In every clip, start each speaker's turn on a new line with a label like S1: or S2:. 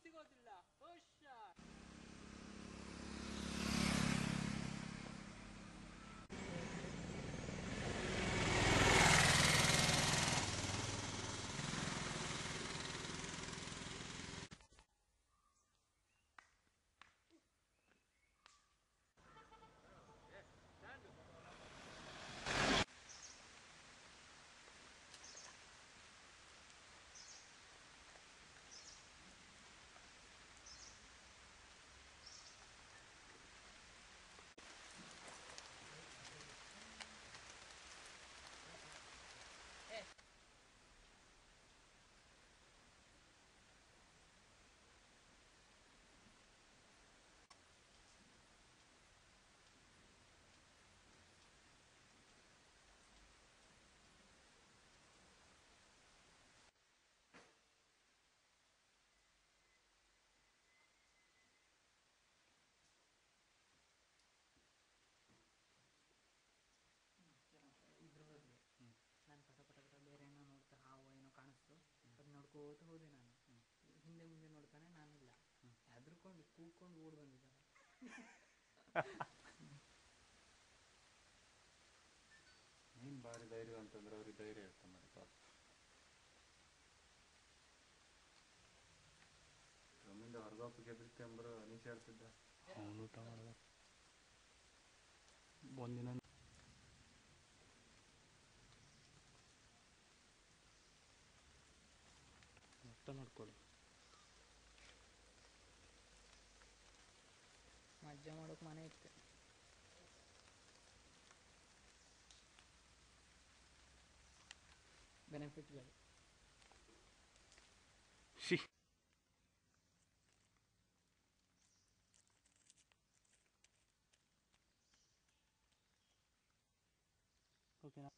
S1: 찍어줄라. ನೋಡ್ಕೋತ ಹೋದೆ ನಾನು. ಹಿಂದೆ ಮುಂದೆ ನೋಡ್ತಾನೆ ನಾನಿಲ್ಲ. ಹೆದರ್ಕೊಂಡು ಕೂಗ್ಕೊಂಡು ಓಡ್ ಬಂದಿದ್ದಾರೆ
S2: ನೀನು ಭಾರಿ ಧೈರ್ಯ ಅಂತಂದ್ರೆ ಅವ್ರಿಗೆ ಧೈರ್ಯ ಇರ್ತದೆ ಮಾಡಿ ಪಾಪ. ನಮ್ಮಿಂದ ಹೊರಗೋಪಕ್ಕೆ ಗೆದ್ರಿತ್ತೆ ಅಂಬರು ಅನಿಶೆ ಹೇಳ್ತಿದ್ದ
S3: ಅವನು ಊಟ ಮಾಡಿದ ಒಂದಿನ ಮಾಡ್ಕೊಳ್ಳಿ
S1: ಮಜ್ಜಾ ಮಾಡೋಕೆ ಮನೆ ಇತ್ತು ಬೆನಿಫಿಟ್ಗಳು
S3: ಶಿ ಓಕೆನಾ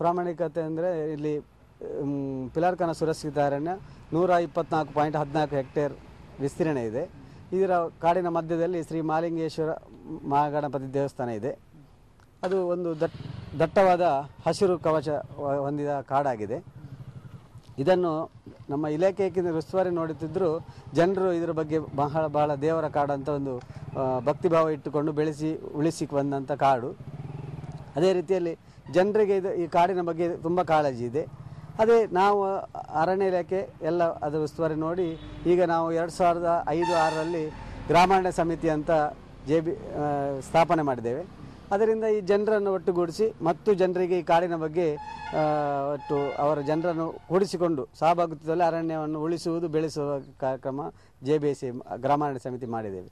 S4: ಪ್ರಾಮಾಣಿಕತೆ ಅಂದರೆ ಇಲ್ಲಿ ಪಿಲಾರ್ಕನ ಸುರಕ್ಷಿತ ಅರಣ್ಯ ನೂರ ಇಪ್ಪತ್ನಾಲ್ಕು ಪಾಯಿಂಟ್ ಹದಿನಾಲ್ಕು ಹೆಕ್ಟೇರ್ ವಿಸ್ತೀರ್ಣ ಇದೆ. ಇದರ ಕಾಡಿನ ಮಧ್ಯದಲ್ಲಿ ಶ್ರೀ ಮಾಲಿಂಗೇಶ್ವರ ಮಹಾಗಣಪತಿ ದೇವಸ್ಥಾನ ಇದೆ. ಅದು ಒಂದು ದಟ್, ದಟ್ಟವಾದ ಹಸಿರು ಕವಚ ಹೊಂದಿದ ಕಾಡಾಗಿದೆ. ಇದನ್ನು ನಮ್ಮ ಇಲಾಖೆಯಿಂದ ಉಸ್ತುವಾರಿ ನೋಡುತ್ತಿದ್ದರು ಜನರು ಇದರ ಬಗ್ಗೆ ಬಹಳ ಬಹಳ ದೇವರ ಕಾಡು ಅಂತ ಒಂದು ಭಕ್ತಿಭಾವ ಇಟ್ಟುಕೊಂಡು ಬೆಳೆಸಿ, ಉಳಿಸಿ ಬಂದಂಥ ಕಾಡು. ಅದೇ ರೀತಿಯಲ್ಲಿ ಜನರಿಗೆ ಇದು, ಈ ಕಾಡಿನ ಬಗ್ಗೆ ತುಂಬ ಕಾಳಜಿ ಇದೆ. ಅದೇ ನಾವು ಅರಣ್ಯ ಇಲಾಖೆ ಎಲ್ಲ ಅದು ಉಸ್ತುವಾರಿ ನೋಡಿ, ಈಗ ನಾವು ಎರಡು ಸಾವಿರದ ಐದು, ಆರರಲ್ಲಿ ಗ್ರಾಮಾರಣ್ಯ ಸಮಿತಿ ಅಂತ ಜೆ ಬಿ ಸ್ಥಾಪನೆ ಮಾಡಿದ್ದೇವೆ. ಅದರಿಂದ ಈ ಜನರನ್ನು ಒಟ್ಟುಗೂಡಿಸಿ ಮತ್ತು ಜನರಿಗೆ ಈ ಕಾಡಿನ ಬಗ್ಗೆ ಒಟ್ಟು ಅವರ ಜನರನ್ನು ಕೂಡಿಸಿಕೊಂಡು ಸಹಭಾಗಿತ್ವದಲ್ಲಿ ಅರಣ್ಯವನ್ನು ಉಳಿಸುವುದು, ಬೆಳೆಸುವ ಕಾರ್ಯಕ್ರಮ ಜೆ ಬಿ ಎಸ್ ಗ್ರಾಮಾರಣ್ಯ ಸಮಿತಿ ಮಾಡಿದ್ದೇವೆ.